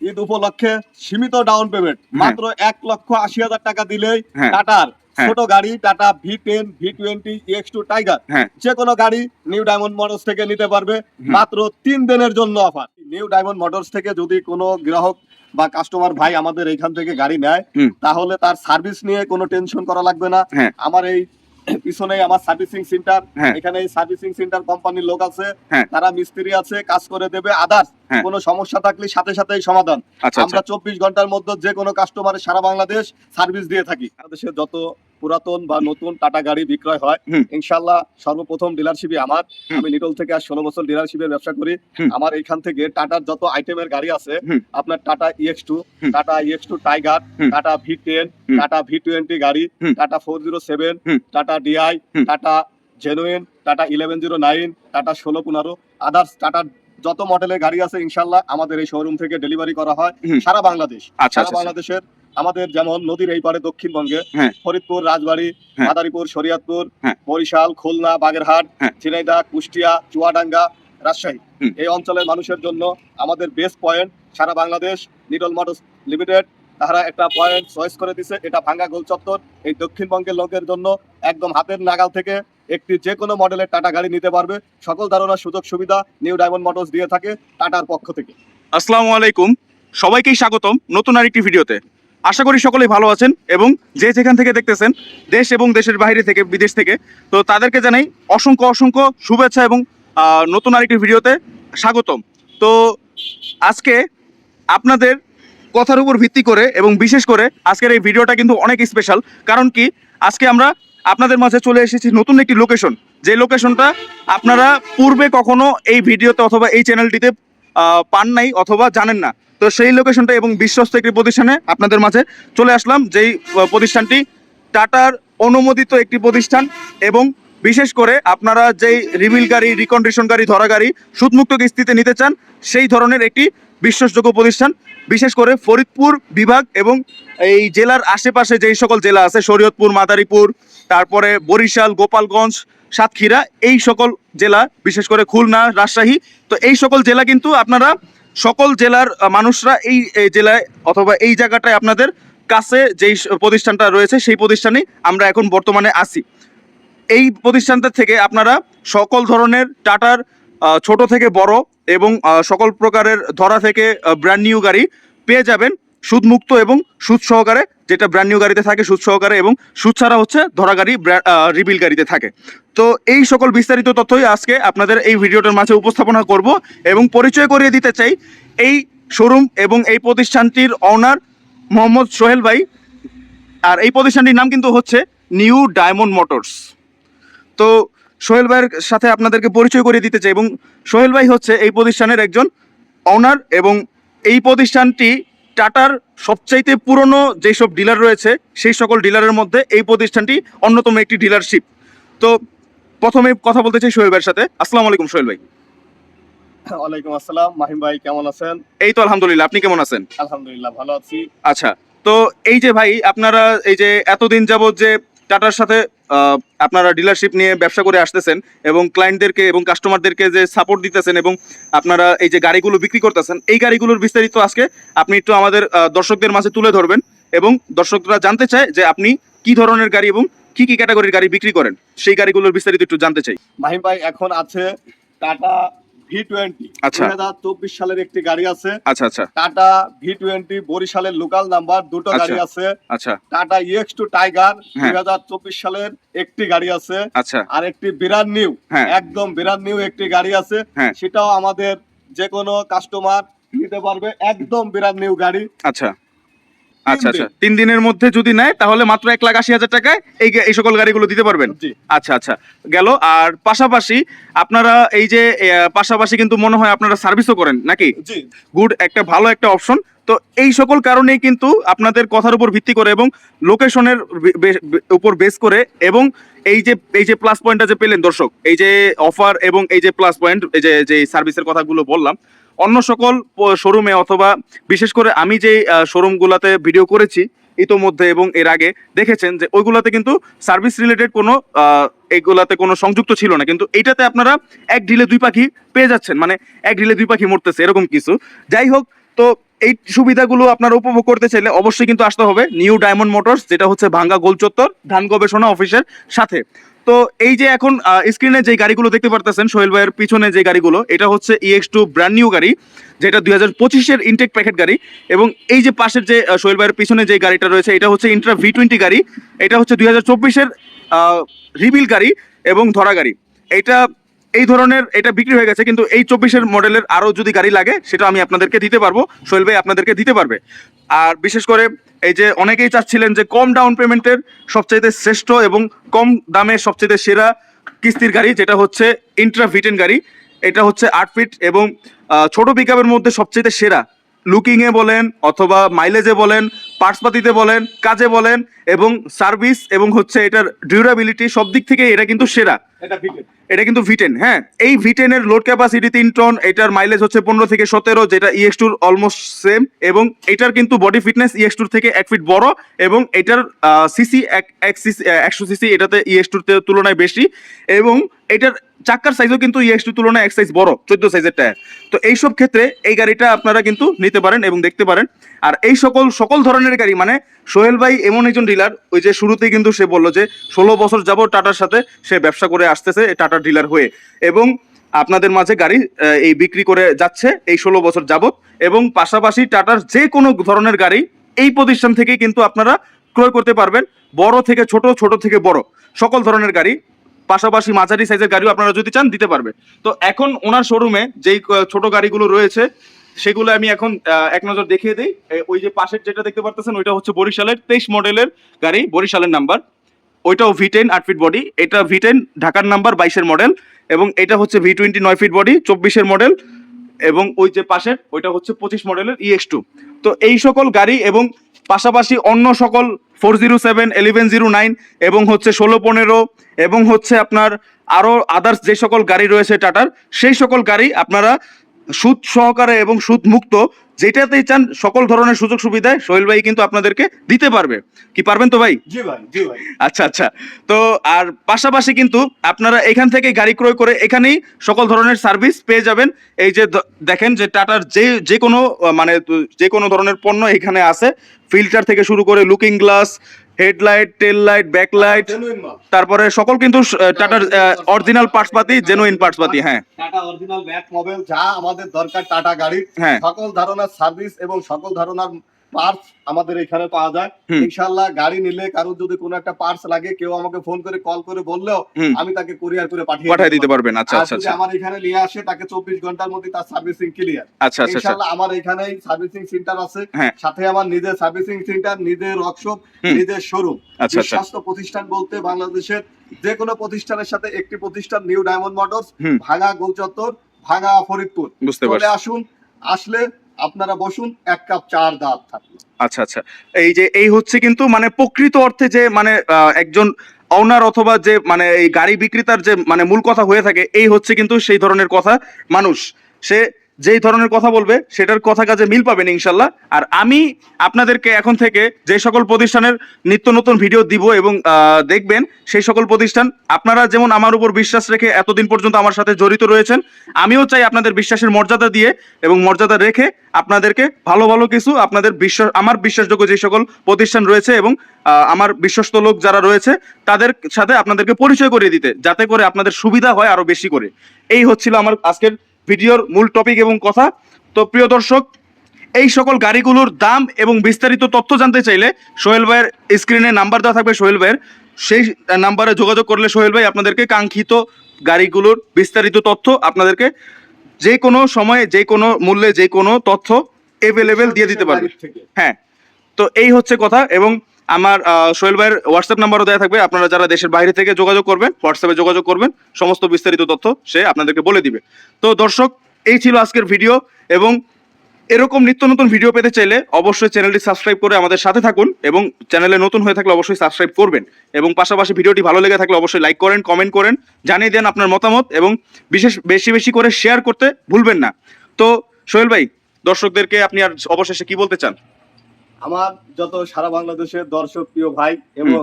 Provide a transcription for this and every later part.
ঈদ উপলক্ষে সীমিত down payment মাত্র এক লক্ষ আশি হাজার টাকা দিলেই হ্যাঁ। টাটার হ্যাঁ। ছোট গাড়ি Tata V ten V twenty X two tiger হ্যাঁ যে কোনো গাড়ি নিউ ডায়মন্ড মোটরস থেকে নিতে পারবে মাত্র তিন দিনের জন্য অফার নিউ ডায়মন্ড মোটরস থেকে যদি কোনো গ্রাহক বা কাস্টমার ভাই আমাদের এখান থেকে গাড়ি নেয় তাহলে তার সার্ভিস নিয়ে কোনো টেনশন করা লাগবে না হ্যাঁ। আমার এই পিছনে আমার সার্ভিসিং সেন্টার হ্যাঁ। এখানে এই সার্ভিসিং সেন্টার কোম্পানির লোক আছে হ্যাঁ। তারা মিস্ত্রি আছে কাজ করে দেবে আদার্স হ্যাঁ। কোনো সমস্যা থাকলে সাথে সাথেই সমাধান। আচ্ছা আচ্ছা। আমরা চব্বিশ ঘণ্টার মধ্যে যে কোনো কাস্টমারের সারা বাংলাদেশ সার্ভিস দিয়ে থাকি। বাংলাদেশে যত পুরাতন বা নতুন টাটা গাড়ি বিক্রয় হয় ইনশাল্লাহ সর্বপ্রথম ডিলারশিপই আমার। আমি লিটল থেকে আর ষোলো বছর ডিলারশিপের ব্যবসা করি। আমার এখান থেকে টাটার যত আইটেমের গাড়ি আছে আপনার Tata EX two. Tata EX two tiger Tata V ten Tata V twenty গাড়ি Tata four zero seven Tata DI. Tata genuine Tata eleven zero nine Tata ষোলো পনেরো আদার্স টাটার যত মডেলের গাড়ি আছে ইনশাল্লাহ আমাদের এই শোরুম থেকে ডেলিভারি করা হয় সারা বাংলাদেশ আচ্ছা সারা আচ্ছা আচ্ছা। বাংলাদেশের আমাদের যেমন নদীর এই পারে দক্ষিণবঙ্গে হ্যাঁ। ফরিদপুর রাজবাড়ী হ্যাঁ। মাদারীপুর শরিয়াতপুর হ্যাঁ। বরিশাল খুলনা বাগেরহাট। ঝিনাইদহ কুষ্টিয়া চুয়াডাঙ্গা রাজশাহী এই অঞ্চলের মানুষের জন্য আমাদের বেস্ট পয়েন্ট সারা বাংলাদেশ নিডল মোটরস লিমিটেড তারা একটা পয়েন্ট চয়েস করে দিছে এটা ভাঙ্গা গোল চত্বর এই দক্ষিণবঙ্গের লোকের জন্য একদম হাতের নাগাল থেকে একটি যে কোনো মডেলের টাটা গাড়ি নিতে পারবে। সকল ধরনের সুযোগ, সুবিধা নিউ ডায়মন্ড মোটরস দিয়ে থাকে টাটার পক্ষ থেকে। আসসালামু আলাইকুম। সবাইকেই স্বাগতম নতুন আরেকটি ভিডিওতে। আশা করি সকলেই ভালো আছেন এবং যে যেখান থেকে দেখতেছেন, দেশ এবং দেশের বাইরে থেকে, বিদেশ থেকে, তো তাদেরকে জানাই অসংখ্য অসংখ্য শুভেচ্ছা এবং নতুন আরেকটি ভিডিওতে স্বাগতম। তো আজকে আপনাদের কথার উপর ভিত্তি করে এবং বিশেষ করে আজকের এই ভিডিওটা কিন্তু অনেক স্পেশাল কারণ কি? আজকে আমরা আপনাদের মাঝে চলে এসেছি নতুন একটি লোকেশন যে লোকেশনটা আপনারা পূর্বে কখনো এই ভিডিওতে অথবা এই চ্যানেলটিতে পান নাই অথবা জানেন না। তো সেই লোকেশনটা এবং বিশ্বস্ত একটি প্রতিষ্ঠানে আপনাদের মাঝে চলে আসলাম, যেই প্রতিষ্ঠানটি টাটার অনুমোদিত একটি প্রতিষ্ঠান এবং বিশেষ করে আপনারা যেই রিভিল গাড়ি রিকন্ডিশন গাড়ি, ধরা গাড়ি, সুদমুক্ত কিস্তিতে নিতে চান, সেই ধরনের একটি বিশ্বাসযোগ্য প্রতিষ্ঠান। বিশেষ করে ফরিদপুর বিভাগ এবং এই জেলার আশেপাশে যেই সকল জেলা আছে, শরীয়তপুর, মাদারীপুর, তারপরে বরিশাল, গোপালগঞ্জ, সাতক্ষীরা, এই সকল জেলা, বিশেষ করে খুলনা, রাজশাহী, তো এই সকল জেলা কিন্তু আপনারা সকল জেলার মানুষরা এই জেলায় অথবা এই জায়গাটায় আপনাদের কাছে যেই প্রতিষ্ঠানটা রয়েছে, সেই প্রতিষ্ঠানে আমরা এখন বর্তমানে আছি। এই প্রতিষ্ঠানটা থেকে আপনারা সকল ধরনের টাটার ছোট থেকে বড় এবং সকল প্রকারের ধরা থেকে ব্র্যান্ড নিউ গাড়ি পেয়ে যাবেন। সুদমুক্ত এবং সুদ সহকারে, যেটা ব্র্যান্ড নিউ গাড়িতে থাকে, সুদ সহকারে এবং সুদ ছাড়া হচ্ছে ধরা গাড়ি রিবিল গাড়িতে থাকে। তো এই সকল বিস্তারিত তথ্যই আজকে আপনাদের এই ভিডিওটার মাঝে উপস্থাপনা করব এবং পরিচয় করিয়ে দিতে চাই এই শোরুম এবং এই প্রতিষ্ঠানটির অনার মোহাম্মদ সোহেল ভাই। আর এই প্রতিষ্ঠানটির নাম কিন্তু হচ্ছে নিউ ডায়মন্ড মোটরস তো সোহেল ভাইয়ের সাথে আপনাদেরকে পরিচয় করিয়ে দিতে চাই এবং সোহেল ভাই হচ্ছে এই প্রতিষ্ঠানের একজন অনার এবং এই প্রতিষ্ঠানটি টাটার সবচাইতে পুরনো যেসব ডিলার রয়েছে সেই সকল ডিলারের মধ্যে এই প্রতিষ্ঠানটি অন্যতম একটি ডিলারশিপ তো প্রথমে কথা বলতে চাই সোহেল ভাইয়ের সাথে। আসসালামু আলাইকুম সোহেল ভাই। ওয়ালাইকুম আসসালাম। মাহিম ভাই কেমন আছেন? এই তো আলহামদুলিল্লাহ আপনি কেমন আছেন? আলহামদুলিল্লাহ ভালো আছি। আচ্ছা তো এই যে ভাই আপনারা এই যে এতদিন যাবত যে টাটার সাথে আপনারা ডিলারশিপ নিয়ে ব্যবসা করে আসতেছেন এবং ক্লায়েন্টদেরকে এবং কাস্টমারদেরকে যে সাপোর্ট দিতেছেন এবং আপনারা এই যে গাড়িগুলো বিক্রি করতেছেন, এই গাড়িগুলোর বিস্তারিত আজকে আপনি একটু আমাদের দর্শকদের মাঝে তুলে ধরবেন এবং দর্শকরা জানতে চায় যে আপনি কি ধরনের গাড়ি এবং কি কি ক্যাটাগরির গাড়ি বিক্রি করেন। সেই গাড়িগুলোর বিস্তারিত একটু জানতে চাই। মাহিম ভাই, এখন আছে টাটা ভি টোয়েন্টি আচ্ছা। চব্বিশ সালের একটি গাড়ি আছে। আচ্ছা আচ্ছা। টাটা ভি টোয়েন্টি বরিশালের লোকাল নাম্বার দুটো আচ্ছা। গাড়ি আছে। আচ্ছা। Tata EX two tiger. দুই হাজার চব্বিশ সালের একটি গাড়ি আছে। আচ্ছা। আর একটি বিরাট নিউ হ্যাঁ। একদম বিরাট নিউ একটি গাড়ি আছে। হ্যাঁ। সেটাও আমাদের যে কোনো কাস্টমার নিতে পারবে। একদম বিরাট নিউ গাড়ি। আচ্ছা। আচ্ছা আচ্ছা। তিন দিনের মধ্যে যদি নেয় তাহলে মাত্র এক লাখ আশি হাজার টাকায় এই এই সকল গাড়িগুলো দিতে পারবেন। আচ্ছা আচ্ছা। গেল। আর পাশাপাশি আপনারা এই যে পাশাপাশি কিন্তু মনে হয় আপনারা সার্ভিসও করেন নাকি? গুড একটা ভালো একটা অপশন। তো এই সকল কারণেই কিন্তু আপনাদের কথার উপর ভিত্তি করে এবং লোকেশনের উপর বেস করে এবং এই যে এই যে প্লাস পয়েন্টটা যে পেলেন দর্শক এই যে অফার এবং এই যে প্লাস পয়েন্ট এই যে যে সার্ভিসের কথাগুলো বললাম অন্য সকল শোরুমে অথবা বিশেষ করে আমি যে শোরুমগুলোতে ভিডিও করেছি ইতোমধ্যে এবং এর আগে দেখেছেন যে ওইগুলোতে কিন্তু সার্ভিস রিলেটেড কোনো আহ, এইগুলাতে কোনো সংযুক্ত ছিল না। কিন্তু এইটাতে আপনারা এক ঢিলে দুই পাখি পেয়ে যাচ্ছেন। মানে এক ঢিলে দুই পাখি মরতেছে এরকম কিছু। যাই হোক তো এই সুবিধাগুলো আপনারা উপভোগ করতে চাইলে অবশ্যই কিন্তু আসতে হবে নিউ ডায়মন্ড মোটরস যেটা হচ্ছে ভাঙ্গা গোল চত্বর ধান গবেষণা অফিসের সাথে। তো এই যে এখন স্ক্রিনে যে গাড়িগুলো দেখতে পারতেছেন, সোহেল ভাইয়ের পিছনে যে গাড়িগুলো, এটা হচ্ছে ইএক্স টু ব্র্যান্ড নিউ গাড়ি, যেটা দুই হাজার পঁচিশের ইনটেক প্যাকেট গাড়ি এবং এই যে পাশের যে সোহেল ভাইয়ের পিছনে যে গাড়িটা রয়েছে, এটা হচ্ছে ইন্ট্রা ভি টোয়েন্টি গাড়ি, এটা হচ্ছে দুই হাজার চব্বিশের রিবিল গাড়ি এবং ধরা গাড়ি। এটা এই ধরনের এটা বিক্রি হয়ে গেছে, কিন্তু এই চব্বিশের মডেলের আরও যদি গাড়ি লাগে, সেটা আমি আপনাদেরকে দিতে পারব। সোহেল ভাই আপনাদেরকে দিতে পারবে। আর বিশেষ করে এই যে অনেকেই চাচ্ছিলেন যে কম ডাউন পেমেন্টের সবচাইতে শ্রেষ্ঠ এবং কম দামে সবচাইতে সেরা কিস্তির গাড়ি, যেটা হচ্ছে ইন্ট্রা ভিটেন গাড়ি। এটা হচ্ছে আট ফিট এবং ছোট পিকআপের মধ্যে সবচেয়ে সেরা। লুকিংয়ে বলেন অথবা মাইলেজে বলেন, পার্টসপাতিতে বলেন, কাজে বলেন এবং সার্ভিস এবং হচ্ছে এটার ডিউরাবিলিটি সব দিক থেকে এটা কিন্তু সেরা। এটা এটা কিন্তু ভিটেন হ্যাঁ? এই ভিটেনের লোড ক্যাপাসিটি তিন টন এটার মাইলেজ হচ্ছে পনেরো থেকে সতেরো, যেটা ইএক্স টুর অলমোস্ট সেম এবং এটার কিন্তু বডি ফিটনেস ইএক্স টুর থেকে এক ফিট বড়, এবং এটার সিসি এক সিসি একশো সিসি এটাতে ইএক্স টুর তুলনায় বেশি, এবং এটার চাক্কার সাইজও কিন্তু ইএক্স টুর তুলনায় এক সাইজ বড়, চোদ্দ সাইজের টায়ার তো এইসব ক্ষেত্রে এই গাড়িটা আপনারা কিন্তু নিতে পারেন এবং দেখতে পারেন। আর এই সকল সকল ধরনের গাড়ি মানে সোহেল ভাই এমন একজন ডিলার ওই যে শুরুতেই কিন্তু সে বলল যে, ষোলো বছর যাব টাটার সাথে সে ব্যবসা করে আসতেছে টাটার ডিলার হয়ে এবং আপনাদের মাঝে গাড়ি এই বিক্রি করে যাচ্ছে এই ষোলো বছর যাবত এবং পাশাপাশি টাটার যে কোনো ধরনের গাড়ি এই প্রতিষ্ঠান থেকেই কিন্তু আপনারা ক্রয় করতে পারবেন, বড় থেকে ছোট ছোট থেকে বড়, সকল ধরনের গাড়ি। পাশাপাশি মাঝারি সাইজের গাড়িও আপনারা যদি চান দিতে পারবে। তো এখন ওনার শোরুমে যেই ছোট গাড়িগুলো রয়েছে সেগুলো আমি এখন এক নজর দেখিয়ে দিই। ওই যে পাশের যেটা দেখতে পারতেছেন, ওইটা হচ্ছে বরিশালের তেইশ মডেলের গাড়ি, বরিশালের নাম্বার। ওইটাও ভি টেন আট ফিট বডি এটা ভি টেন ঢাকার নাম্বার, বাইশের মডেল এবং এটা হচ্ছে ভি টোয়েন্টি নয় ফিট বডি চব্বিশের মডেল এবং ওই যে পাশের, ওইটা হচ্ছে পঁচিশ মডেলের ইএক্স টু তো এই সকল গাড়ি এবং পাশাপাশি অন্য সকল four zero seven eleven zero nine এবং হচ্ছে ষোলো পনেরো, এবং হচ্ছে আপনার আরও আদার্স যে সকল গাড়ি রয়েছে টাটার সেই সকল গাড়ি আপনারা সুদ সহকারে এবং সুদ মুক্ত যেটাতেই চান সকল ধরনের সুযোগ সুবিধায় সোহেল ভাই কিন্তু আপনাদেরকে দিতে পারবে। কি পারবেন তো ভাই? জি ভাই জি ভাই। আচ্ছা আচ্ছা। তো আর পাশাপাশি কিন্তু আপনারা এখান থেকে গাড়ি ক্রয় করে এখানেই সকল ধরনের সার্ভিস পেয়ে যাবেন। এই যে দেখেন যে টাটার যে যে কোনো মানে যে কোনো ধরনের পণ্য এখানে আছে। ফিল্টার থেকে শুরু করে looking glass headlight tail light back light তারপরে সকল কিন্তু টাটার অরিজিনাল পার্টস পাতি জেনুইন পার্টস পাতি হ্যাঁ। টাটা অরিজিনাল ব্যাক মোবাইল যা আমাদের দরকার টাটা গাড়ি হ্যাঁ। সকল ধরনের সার্ভিস এবং সকল ধরনের পার্টস আমাদের এখানে পাওয়া যায়। ইনশাল্লাহ গাড়ি নিলে কারোর যদি কোনো একটা পার্টস লাগে কেউ আমাকে ফোন করে কল করে বললেও আমি তাকে কুরিয়ার করে পাঠিয়ে পাঠিয়ে দিতে পারবেন। আচ্ছা আচ্ছা যদি আচ্ছা। আমার এখানে নিয়ে আসে তাকে চব্বিশ ঘণ্টার মধ্যে তার সার্ভিসিং ক্লিয়ার আচ্ছা আচ্ছা আচ্ছা। আমার এখানেই সার্ভিসিং সেন্টার আছে। হ্যাঁ। সাথে আমার নিজের সার্ভিসিং সেন্টার নিজের ওয়ার্কশপ নিজের শোরুম আচ্ছা আচ্ছা। প্রতিষ্ঠান বলতে বাংলাদেশের যে কোনো প্রতিষ্ঠানের সাথে একটি প্রতিষ্ঠান নিউ ডায়মন্ড মোটরস। ভাঙা গোলচত্বর ভাঙা ফরিদপুর। বুঝতে চলে আসুন আসলে আপনারা বসুন, এক কাপ চার দাঁত থাকল আচ্ছা আচ্ছা। এই যে, এই হচ্ছে কিন্তু মানে প্রকৃত অর্থে যে মানে একজন অনার অথবা যে মানে এই গাড়ি বিক্রেতার যে মানে মূল কথা হয়ে থাকে, এই হচ্ছে কিন্তু সেই ধরনের কথা। মানুষ, সে যেই ধরনের কথা বলবে, সেটার কথা কাজে মিল পাবেন ইনশাল্লাহ। আর আমি আপনাদেরকে এখন থেকে যে সকল প্রতিষ্ঠানের নিত্য নতুন ভিডিও দিব এবং দেখবেন, সেই সকল প্রতিষ্ঠান, আপনারা যেমন আমার উপর বিশ্বাস রেখে এতদিন পর্যন্ত আমার সাথে জড়িত রয়েছেন, আমিও চাই আপনাদের বিশ্বাসের মর্যাদা দিয়ে এবং মর্যাদা রেখে আপনাদেরকে ভালো ভালো কিছু আপনাদের বিশ্বাস, আমার বিশ্বাসযোগ্য যে সকল প্রতিষ্ঠান রয়েছে এবং আমার বিশ্বস্ত লোক যারা রয়েছে, তাদের সাথে আপনাদেরকে পরিচয় করিয়ে দিতে, যাতে করে আপনাদের সুবিধা হয় আরও বেশি করে। এই হচ্ছিল আমার আজকের ভিডিওর মূল টপিক এবং কথা তো প্রিয় দর্শক এই সকল গাড়িগুলোর দাম এবং বিস্তারিত তথ্য জানতে চাইলে সোহেল ভাইয়ের স্ক্রিনে নাম্বার দেওয়া থাকবে সোহেল ভাইয়ের সেই নাম্বারে যোগাযোগ করলে সোহেল ভাই আপনাদেরকে কাঙ্ক্ষিত গাড়িগুলোর বিস্তারিত তথ্য আপনাদেরকে যে কোনো সময়ে যে কোনো মূল্যে যে কোনো তথ্য এভেলেবেল দিয়ে দিতে পারবে হ্যাঁ তো এই হচ্ছে কথা এবং আমার সোহেল ভাইয়ের হোয়াটসঅ্যাপ নাম্বারও দেওয়া থাকবে। আপনারা যারা দেশের বাইরে থেকে যোগাযোগ করবেন হোয়াটসঅ্যাপে যোগাযোগ করবেন, সমস্ত বিস্তারিত তথ্য সে আপনাদেরকে বলে দিবে। তো দর্শক, এই ছিল আজকের ভিডিও এবং এরকম নিত্য নতুন ভিডিও পেতে চাইলে অবশ্যই চ্যানেলটি সাবস্ক্রাইব করে আমাদের সাথে থাকুন এবং চ্যানেলে নতুন হয়ে থাকলে অবশ্যই সাবস্ক্রাইব করবেন। এবং পাশাপাশি ভিডিওটি ভালো লেগে থাকলে অবশ্যই লাইক করেন কমেন্ট করেন, জানিয়ে দেন আপনার মতামত এবং বিশেষ, বেশি বেশি করে শেয়ার করতে ভুলবেন না। তো সোহেল ভাই, দর্শকদেরকে আপনি আর অবশেষে কি বলতে চান? আমার যত সারা বাংলাদেশের দর্শক প্রিয় ভাই এবং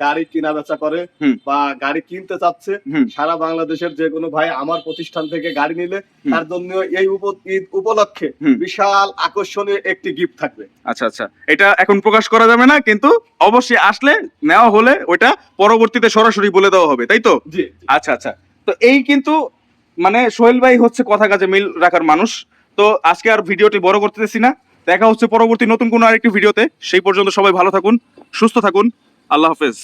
গাড়ি কিনা বেচা করে বা গাড়ি কিনতে চাচ্ছে সারা বাংলাদেশের যে কোনো ভাই আমার প্রতিষ্ঠান থেকে গাড়ি নিলে তার জন্য এই ঈদ উপলক্ষে বিশাল আকর্ষণীয় একটি গিফট থাকবে। আচ্ছা আচ্ছা। এটা এখন প্রকাশ করা যাবে না কিন্তু অবশ্যই আসলে নেওয়া হলে ওইটা পরবর্তীতে সরাসরি বলে দেওয়া হবে তাই তো? জি। আচ্ছা আচ্ছা। তো এই কিন্তু মানে সোহেল ভাই হচ্ছে কথা কাজে মিল রাখার মানুষ তো আজকে আর ভিডিওটি বড় করতেছি না। দেখা হচ্ছে পরবর্তী নতুন কোনো আরেকটি ভিডিওতে। সেই পর্যন্ত সবাই ভালো থাকুন, সুস্থ থাকুন। আল্লাহ হাফেজ।